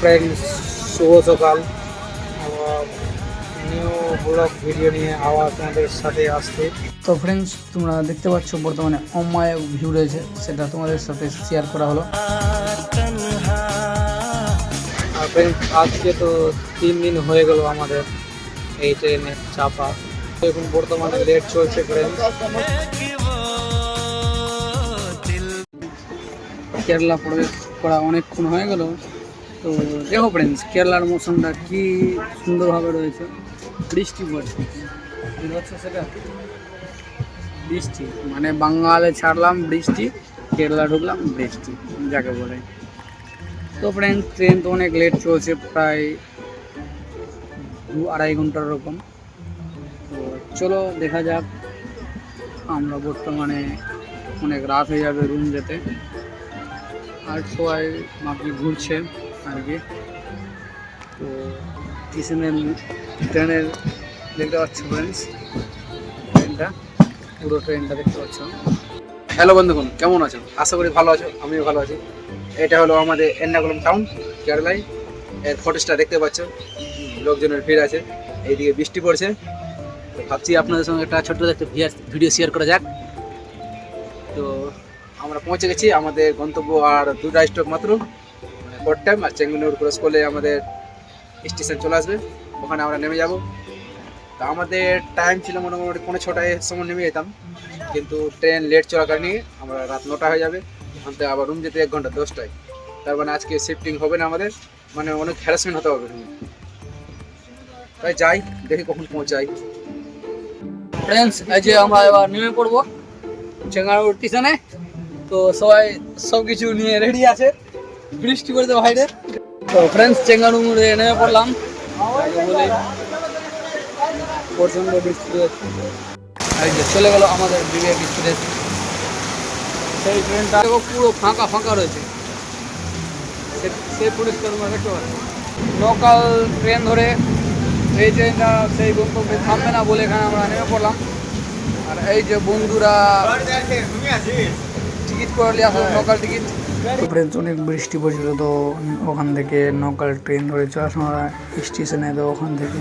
Friends শুভ সকাল। New blog video নিয়ে আবার তোমাদের সাথে আসছে। তো ফ্রেন্ডস তোমরা দেখতে পাচ্ছ বর্তমানে অমায় ভিউ রয়েছে, সেটা তোমাদের সাথে শেয়ার করা হলো। আর ফ্রেন্ডস আজকে তো তিন দিন হয়ে গেল আমাদের এই ট্রেনে চাপা। এখন বর্তমানে লেট চলছে ফ্রেন্ডস কেরালা প্রবেশ করা অনেকক্ষণ হয়ে গেল। তো দেখো ফ্রেন্ডস কেরালার মৌসুমটা কি সুন্দরভাবে রয়েছে? বৃষ্টি পড়ছে। বুঝতে সেটা? বৃষ্টি মানে বাঙ্গালে ছাড়লাম বৃষ্টি কেরালা ঢুকলাম বৃষ্টি যাকে বলে। তো ফ্রেন্ডস ট্রেন তো অনেক লেট চলছে প্রায় দু আড়াই ঘণ্টার এরকম তো চলো দেখা যাক আমরা বর্তমানে অনেক রাত হয়ে যাবে রুম যেতে। আর সবাই বাকি ঘুরছে। আর কি তো স্টেশনের ট্রেনের দেখতে পাচ্ছ ফ্রেন্ডস ট্রেনটা পুরো ট্রেনটা দেখতে পাচ্ছ। হ্যালো বন্ধুগণ, কেমন আছো? আশা করি ভালো আছো, আমিও ভালো আছি। এটা হলো আমাদের এর্নাকুলাম টাউন কেরালায় এর ফটোসটা দেখতে পাচ্ছ, লোকজনের ভিড় আছে, এইদিকে বৃষ্টি পড়ছে। তো ভাবছি আপনাদের সঙ্গে একটা ছোট্ট একটা ভিডিও শেয়ার করা যাক। তো আমরা পৌঁছে গেছি, আমাদের গন্তব্য আর দুটা স্টপ মাত্র। মানে কোট্টাম আর চেঙ্গুনুর ক্রস করলে আমাদের স্টেশন চলে আসবে। ওখানে আমরা নেমে যাব। তো আমাদের টাইম ছিল মোটামুটি পৌনে ছটায় সময় নেমে যেতাম। কিন্তু ট্রেন লেট চলার কারণে আমরা রাত নটা হয়ে যাবে। থেকে আবার রুম যেতে এক ঘণ্টা দশটায়। তার মানে আজকে শিফটিং হবে না আমাদের। মানে অনেক হ্যারাসমেন্ট হতে হবে। রুমে তাই যাই, দেখি কখন পৌঁছাই। ফ্রেন্ডস এই যে আমরা এবার নেমে পড়ব। চেঙ্গানুর স্টেশনে তো সবাই সব কিছু নিয়ে রেডি আছে। বৃষ্টি পড়তে বাইরে তো ফ্রেন্ডস চেঙ্গানুরে নেমে পড়লাম। প্রচণ্ড বৃষ্টি রয়েছে যে চলে গেল আমাদের বিবেক এক্সপ্রেস সেই ট্রেনটা পুরো ফাঁকা ফাঁকা রয়েছে। সে- সে পরিষ্কার আমরা দেখতে পাচ্ছি লোকাল ট্রেন ধরে এই ট্রেনটা সেই গন্তব্যে থামবে না বলে এখানে আমরা নেমে পড়লাম। আর এই যে বন্ধুরা টিকিট করে নিয়ে লোকাল টিকিট ফ্রেন্ডস অনেক বৃষ্টি পড়ছিল তো ওখান থেকে লোকাল ট্রেন ধরে সময় স্টেশনে তো ওখান থেকে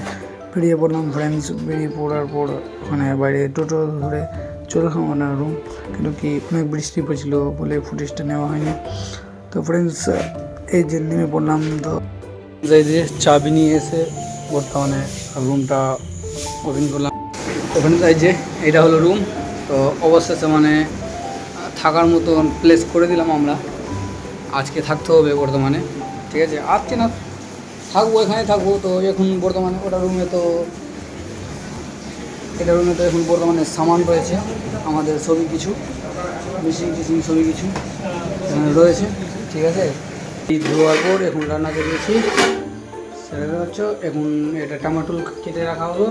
বেরিয়ে পড়লাম। ফ্রেন্ডস বেরিয়ে পড়ার পর ওখানে বাইরে টোটো ধরে চলে গেলাম ওনার রুম কিন্তু কি, অনেক বৃষ্টি পড়ছিল বলে ফুটেজটা নেওয়া হয়নি। তো ফ্রেন্ডস এই যে নেমে পড়লাম তো এই যে চাবি নিয়ে এসে বর্তমানে রুমটা ওপেন করলাম। ওপেন এই যে এটা হলো রুম তো অবশেষে মানে থাকার মতন প্লেস করে দিলাম আমরা। আজকে থাকতে হবে বর্তমানে, ঠিক আছে? আজকে না, থাকব এখানে থাকব। তো এখন বর্তমানে ওটা রুমে তো, এটা রুমে তো এখন বর্তমানে সামান রয়েছে, আমাদের সবই কিছু মেশিন টেশিন সবই কিছু রয়েছে, ঠিক আছে? ধোয়ার পর এখন রান্না করে দিয়েছি সেটা হচ্ছে এখন এটা টমাটোল কেটে রাখা হলো,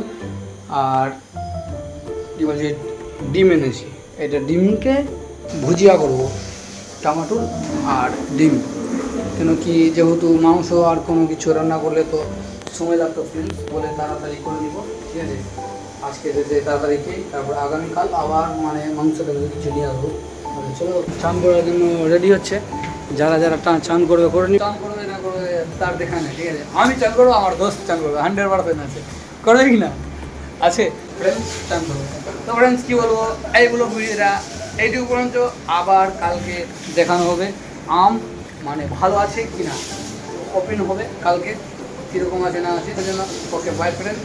আর কী বলছি ডিম এনেছি। এটা ডিমকে ভুজিয়া করব। টমাটোর আর ডিম। কেন কি যেহেতু মাংস আর কোনো কিছু রান্না করলে তো সময় লাগতো ফ্রেন্ডস বলে তাড়াতাড়ি করে দিব ঠিক আছে? আজকে যে তাড়াতাড়ি খেয়ে, তারপর আগামীকাল আবার মানে মাংসটা কিছু নিয়ে আসব চলো, চান করার জন্য রেডি হচ্ছে। যারা যারা চান করবে, করে নি চান করবে না করবে, তার দেখা নেই, ঠিক আছে? আমি চান করব, আমার দোস্ত চান করবে হান্ড্রেড পার্সেন্ট আছে। করবে কি না? আছে? ফ্রেন্ডস চান করবে। তো ফ্রেন্ডস কী বলব? এইগুলো ভিডিওটা এইটুকু পর্যন্ত আবার কালকে দেখানো হবে। আম মানে ভালো আছে কি না ওপেন হবে কালকে, কীরকম আছে না আছে, সেজন্য ওকে বাই ফ্রেন্ড